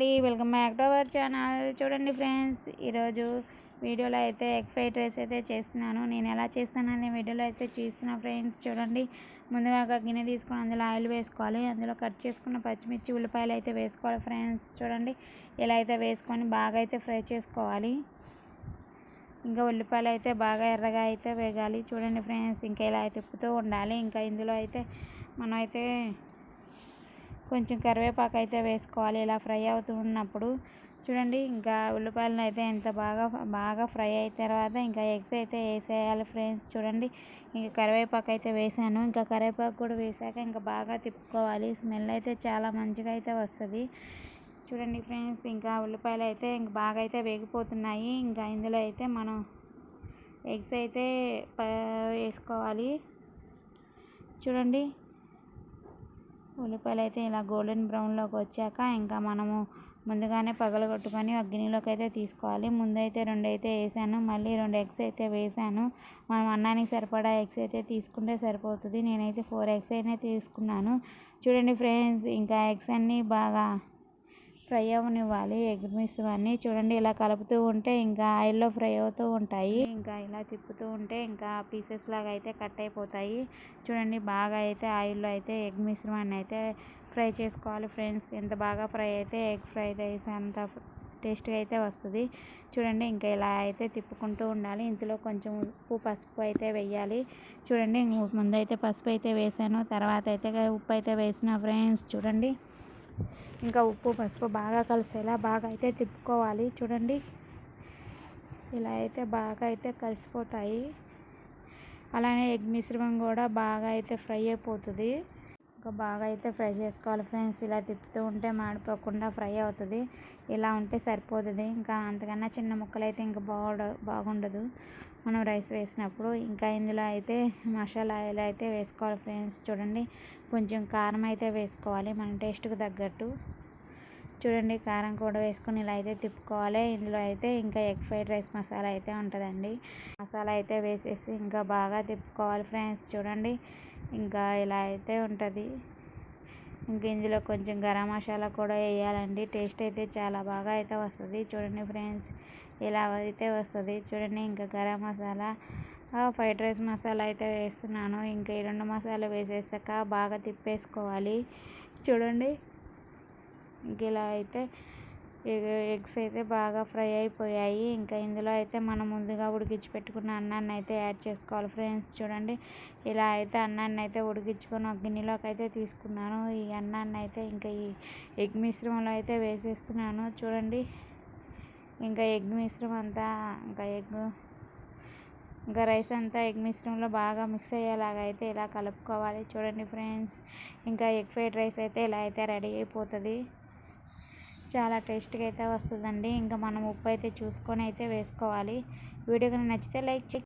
అండి. Welcome back to our channel. చూడండి friends ఈరోజు వీడియోలో అయితే ఎగ్ ఫ్రైడ్ రైస్ అయితే చేస్తున్నాను. నేను ఎలా చేస్తానని వీడియోలో అయితే చూస్తున్నా ఫ్రెండ్స్ చూడండి. ముందుగా ఒక గిన్నె తీసుకొని అందులో ఆయిల్ వేసుకోవాలి. అందులో కట్ చేసుకున్న పచ్చిమిర్చి ఉల్లిపాయలు అయితే వేసుకోవాలి ఫ్రెండ్స్ చూడండి. ఇలా అయితే వేసుకొని బాగా అయితే ఫ్రై చేసుకోవాలి. ఇంకా ఉల్లిపాయలు అయితే బాగా ఎర్రగా అయితే వేగాలి. చూడండి ఫ్రెండ్స్ ఇంకా ఇలా తిప్పుతూ ఉండాలి. ఇంకా ఇందులో అయితే మనం అయితే కొంచెం కరివేపాకు అయితే వేసుకోవాలి. ఇలా ఫ్రై అవుతూ ఉన్నప్పుడు చూడండి ఇంకా ఉల్లిపాయలను అయితే ఎంత బాగా బాగా ఫ్రై అయిన తర్వాత ఇంకా ఎగ్స్ అయితే వేసేయాలి ఫ్రెండ్స్. చూడండి ఇంకా కరివేపాకు అయితే వేసాను. ఇంకా కరివేపాకు కూడా వేసాక ఇంకా బాగా తిప్పుకోవాలి. స్మెల్ అయితే చాలా మంచిగా అయితే వస్తుంది. చూడండి ఫ్రెండ్స్ ఇంకా ఉల్లిపాయలు అయితే ఇంకా బాగా అయితే వేగిపోతున్నాయి. ఇంకా ఇందులో అయితే మనం ఎగ్స్ అయితే వేసుకోవాలి. చూడండి ఉల్లిపాయలు అయితే ఇలా గోల్డెన్ బ్రౌన్లోకి వచ్చాక ఇంకా మనము ముందుగానే పగలగొట్టుకొని ఒక గిన్నెలోకి అయితే తీసుకోవాలి. ముందైతే రెండు అయితే వేసాను. మళ్ళీ రెండు ఎగ్స్ అయితే వేసాను. మనం అన్నానికి సరిపడా ఎగ్స్ అయితే తీసుకుంటే సరిపోతుంది. నేనైతే ఫోర్ ఎగ్స్ అయినా తీసుకున్నాను. చూడండి ఫ్రెండ్స్ ఇంకా ఎగ్స్ అన్నీ బాగా ఫ్రై అవనివ్వాలి ఎగ్ అన్నీ చూడండి ఇలా కలుపుతూ ఉంటే ఇంకా ఆయిల్లో ఫ్రై అవుతూ ఉంటాయి. ఇంకా ఇలా తిప్పుతూ ఉంటే ఇంకా పీసెస్ లాగా అయితే కట్ అయిపోతాయి. చూడండి బాగా అయితే ఆయిల్లో అయితే ఎగ్ మిశ్రమాన్ని అయితే ఫ్రై చేసుకోవాలి ఫ్రెండ్స్. ఎంత బాగా ఫ్రై అయితే ఎగ్ ఫ్రై రైస్ అంత టేస్ట్గా అయితే వస్తుంది. చూడండి ఇంకా ఇలా అయితే తిప్పుకుంటూ ఉండాలి. ఇందులో కొంచెం ఉప్పు పసుపు అయితే వేయాలి. చూడండి ముందు అయితే పసుపు అయితే వేసాను. తర్వాత అయితే ఉప్పు అయితే వేసిన ఫ్రెండ్స్. చూడండి. ఇంకా ఉప్పు పసుపు బాగా కలిసేలా బాగా అయితే తిప్పుకోవాలి. చూడండి. ఇలా అయితే బాగా అయితే కలిసిపోతాయి. అలానే ఎగ్ మిశ్రమం కూడా బాగా అయితే ఫ్రై అయిపోతుంది. ఇంకా బాగా అయితే ఫ్రై చేసుకోవాలి ఫ్రెండ్స్. ఇలా తిప్పుతూ ఉంటే మాడిపోకుండా ఫ్రై అవుతుంది. ఇలా ఉంటే సరిపోతుంది. ఇంకా అంతకన్నా చిన్న ముక్కలు అయితే ఇంకా బాగుండ బాగుండదు. మనం రైస్ వేసినప్పుడు ఇంకా ఇందులో అయితే మసాలా అయితే వేసుకోవాలి ఫ్రెండ్స్. చూడండి కొంచెం కారం అయితే వేసుకోవాలి మన టేస్ట్కి తగ్గట్టు. చూడండి కారం కూడా వేసుకొని ఇలా అయితే తిప్పుకోవాలి. ఇందులో అయితే ఇంకా ఎగ్ ఫ్రైడ్ రైస్ మసాలా అయితే ఉంటుందండి. మసాలా అయితే వేసేసి ఇంకా బాగా తిప్పుకోవాలి ఫ్రెండ్స్. చూడండి ఇంకా ఇలా అయితే ఉంటుంది. ఇంక ఇందులో కొంచెం గరం మసాలా కూడా వేయాలండి. టేస్ట్ అయితే చాలా బాగా అయితే వస్తుంది. చూడండి ఫ్రెండ్స్ ఇలా అయితే వస్తుంది. చూడండి ఇంకా గరం మసాలా ఫ్రైడ్ రైస్ మసాలా అయితే వేస్తున్నాను. ఇంకా ఈ రెండు మసాలా వేసేసాక బాగా తిప్పేసుకోవాలి. చూడండి ఇంక ఇలా అయితే ఎగ్స్ అయితే బాగా ఫ్రై అయిపోయాయి. ఇంకా ఇందులో అయితే మనం ముందుగా ఉడికించి పెట్టుకున్న అన్నాన్ని అయితే యాడ్ చేసుకోవాలి ఫ్రెండ్స్. చూడండి ఇలా అయితే అన్నాన్ని అయితే ఉడికించుకొని ఒక గిన్నెలోకి అయితే తీసుకున్నాను. ఈ అన్నాన్ని అయితే ఇంకా ఈ ఎగ్ మిశ్రమంలో అయితే వేసేస్తున్నాను. చూడండి ఇంకా ఎగ్ మిశ్రమం అంతా ఇంకా ఎగ్ ఇంకా రైస్ అంతా ఎగ్ మిశ్రమంలో బాగా మిక్స్ అయ్యేలాగా అయితే ఇలా కలుపుకోవాలి. చూడండి ఫ్రెండ్స్ ఇంకా ఎగ్ ఫ్రైడ్ రైస్ అయితే ఇలా అయితే రెడీ అయిపోతుంది. చాలా టేస్ట్గా అయితే వస్తుందండి. ఇంకా మనం ఉప్పు అయితే చూసుకొని అయితే వేసుకోవాలి. వీడియో కనుక నచ్చితే లైక్ చేయండి